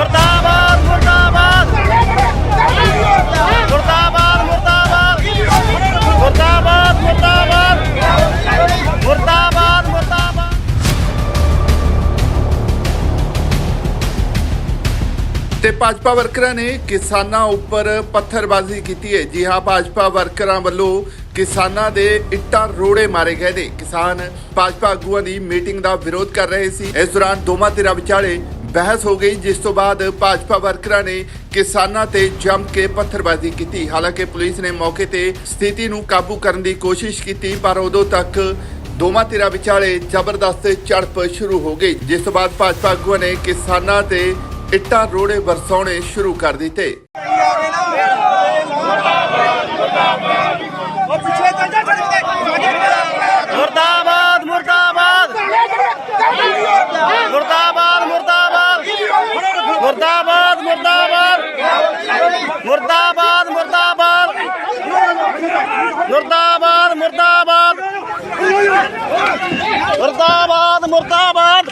ਮੁਰਦਾਬਾਦ ਮੁਰਦਾਬਾਦ। ਮੁਰਦਾਬਾਦ ਮੁਰਦਾਬਾਦ। ਮੁਰਦਾਬਾਦ ਮੁਰਦਾਬਾਦ। ਮੁਰਦਾਬਾਦ ਮੁਰਦਾਬਾਦ। ਤੇ ਭਾਜਪਾ ਵਰਕਰਾਂ ਨੇ ਕਿਸਾਨਾਂ ਉੱਪਰ ਪੱਥਰਬਾਜ਼ੀ ਕੀਤੀ ਹੈ। ਜੀ ਹਾਂ, ਭਾਜਪਾ ਵਰਕਰਾਂ ਵੱਲੋਂ ਕਿਸਾਨਾਂ ਦੇ ਇੱਟਾਂ ਰੋੜੇ ਮਾਰੇ ਗਏ ਨੇ। ਕਿਸਾਨ ਭਾਜਪਾ ਆਗੂਆਂ ਦੀ ਮੀਟਿੰਗ ਦਾ ਵਿਰੋਧ ਕਰ ਰਹੇ ਸੀ। ਇਸ ਦੌਰਾਨ ਦੋਵਾਂ ਧਿਰਾਂ ਵਿਚਾਲੇ ਬਹਿਸ ਹੋ ਗਈ, ਜਿਸ ਤੋਂ ਬਾਅਦ ਭਾਜਪਾ ਵਰਕਰਾਂ ਨੇ ਕਿਸਾਨਾਂ ਤੇ ਜੰਮ ਕੇ ਪੱਥਰਬਾਜ਼ੀ ਕੀਤੀ। ਹਾਲਾਂਕਿ ਪੁਲਿਸ ਨੇ ਮੌਕੇ ਤੇ ਸਥਿਤੀ ਨੂੰ ਕਾਬੂ ਕਰਨ ਦੀ ਕੋਸ਼ਿਸ਼ ਕੀਤੀ, ਪਰ ਉਦੋਂ ਤੱਕ ਦੋਵਾਂ ਧਿਰਾਂ ਵਿਚਾਲੇ ਜ਼ਬਰਦਸਤ ਝੜਪ ਸ਼ੁਰੂ ਹੋ ਗਈ, ਜਿਸ ਤੋਂ ਬਾਅਦ ਭਾਜਪਾ ਆਗੂਆਂ ਨੇ ਕਿਸਾਨਾਂ ਤੇ ਇੱਟਾਂ ਰੋੜੇ ਵਰਸਾਉਣੇ ਸ਼ੁਰੂ ਕਰ ਦਿੱਤੇ। ਮੁਰਦਾਬਾਦ ਮੁਰਦਾਬਾਦ।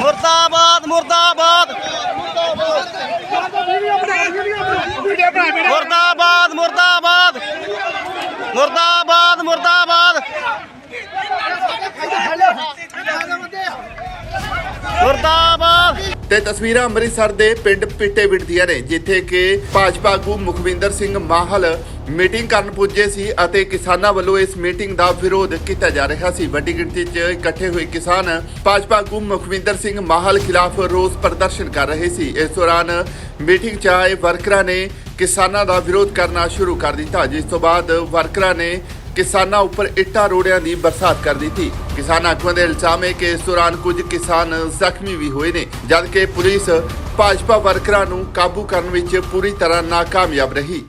ਮੁਰਦਾਬਾਦ ਮੁਰਦਾਬਾਦ। ਮੁਰਦਾਬਾਦ ਮੁਰਦਾਬਾਦ। ਮੁਰਦਾਬਾਦ ਮੁਰਦਾਬਾਦ। ਮੁਰਦਾਬਾਦ। ਤੇ ਤਸਵੀਰਾਂ ਅੰਮ੍ਰਿਤਸਰ ਦੇ ਪਿੰਡ ਪਿੱਟੇਵਿੰਡ ਦੀਆਂ ਨੇ, ਜਿੱਥੇ ਕਿ ਭਾਜਪਾ ਆਗੂ ਮੁਖਵਿੰਦਰ ਸਿੰਘ ਮਾਹਲ ਮੀਟਿੰਗ ਕਰਨ ਪੁੱਜੇ ਸੀ ਅਤੇ ਕਿਸਾਨਾਂ ਵੱਲੋਂ ਇਸ ਮੀਟਿੰਗ ਦਾ ਵਿਰੋਧ ਕੀਤਾ ਜਾ ਰਿਹਾ ਸੀ। ਵੱਡੀ ਗਿਣਤੀ 'ਚ ਇਕੱਠੇ ਹੋਏ ਕਿਸਾਨ ਭਾਜਪਾ ਆਗੂ ਮੁਖਵਿੰਦਰ ਸਿੰਘ ਮਾਹਲ ਖਿਲਾਫ ਰੋਸ ਪ੍ਰਦਰਸ਼ਨ ਕਰ ਰਹੇ ਸੀ। ਇਸ ਦੌਰਾਨ ਮੀਟਿੰਗ 'ਚ ਆਏ ਵਰਕਰਾਂ ਨੇ ਕਿਸਾਨਾਂ ਦਾ ਵਿਰੋਧ ਕਰਨਾ ਸ਼ੁਰੂ ਕਰ ਦਿੱਤਾ, ਜਿਸ ਤੋਂ ਬਾਅਦ ਵਰਕਰਾਂ ਨੇ ਕਿਸਾਨਾਂ ਉੱਪਰ ਇੱਟਾਂ ਰੋੜਿਆਂ ਦੀ ਬਰਸਾਤ ਕਰ ਦਿੱਤੀ। ਕਿਸਾਨ ਆਗੂਆਂ ਦੇ ਇਲਜ਼ਾਮ ਹੈ ਕਿ ਇਸ ਦੌਰਾਨ ਕੁਝ ਕਿਸਾਨ ਜ਼ਖਮੀ ਵੀ ਹੋਏ ਨੇ, ਜਦਕਿ ਪੁਲਿਸ ਭਾਜਪਾ ਵਰਕਰਾਂ ਨੂੰ ਕਾਬੂ ਕਰਨ ਵਿੱਚ ਪੂਰੀ ਤਰ੍ਹਾਂ ਨਾਕਾਮਯਾਬ ਰਹੀ।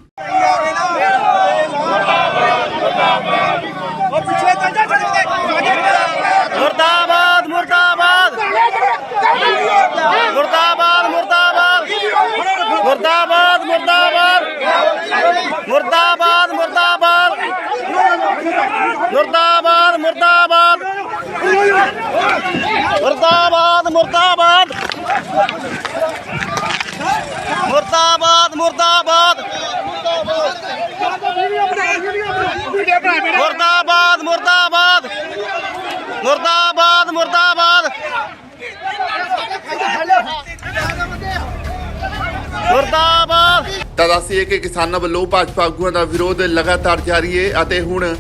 ਮੁਰਦਾਬਾਦ ਮੁਰਦਾਬਾਦ। ਮੁਰਦਾਬਾਦ ਮੁਰਦਾਬਾਦ। ਮੁਰਦਾਬਾਦ ਮੁਰਦਾਬਾਦ। ਮੁਰਦਾਬਾਦ ਮੁਰਦਾਬਾਦ। ਮੁਰਦਾਬਾਦ ਮੁਰਦਾਬਾਦ। ਮੁਰਦਾਬਾਦ। ਤਾਂ ਦੱਸੀਏ ਕਿ ਕਿਸਾਨਾਂ ਵੱਲੋਂ ਭਾਜਪਾ ਆਗੂਆਂ ਦਾ ਵਿਰੋਧ ਲਗਾਤਾਰ ਜਾਰੀ ਹੈ ਅਤੇ ਹੁਣ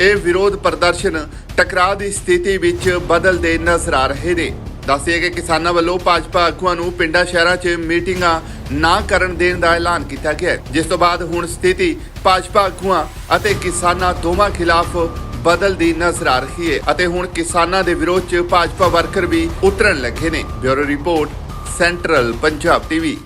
ਇਹ ਵਿਰੋਧ ਪ੍ਰਦਰਸ਼ਨ ਟਕਰਾਅ ਦੀ ਸਥਿਤੀ ਵਿੱਚ ਬਦਲਦੇ ਨਜ਼ਰ ਆ ਰਹੇ ਨੇ। ਦੱਸੀਏ ਕਿ ਕਿਸਾਨਾਂ ਵੱਲੋਂ ਭਾਜਪਾ ਆਗੂਆਂ ਨੂੰ ਪਿੰਡਾਂ ਸ਼ਹਿਰਾਂ 'ਚ ਮੀਟਿੰਗਾਂ ਨਾ ਕਰਨ ਦੇਣ ਦਾ ਐਲਾਨ ਕੀਤਾ ਗਿਆ ਜਿਸ ਤੋਂ ਬਾਅਦ ਹੁਣ ਸਥਿਤੀ ਭਾਜਪਾ ਆਗੂਆਂ ਅਤੇ ਕਿਸਾਨਾਂ ਦੋਵਾਂ ਖਿਲਾਫ ਬਦਲਦੀ ਨਜ਼ਰ ਆ ਰਹੀ ਹੈ ਅਤੇ ਹੁਣ ਕਿਸਾਨਾਂ ਦੇ ਵਿਰੋਧ 'ਚ ਭਾਜਪਾ ਵਰਕਰ ਵੀ ਉਤਰਨ ਲੱਗੇ ਨੇ। Bureau report, central Punjab TV.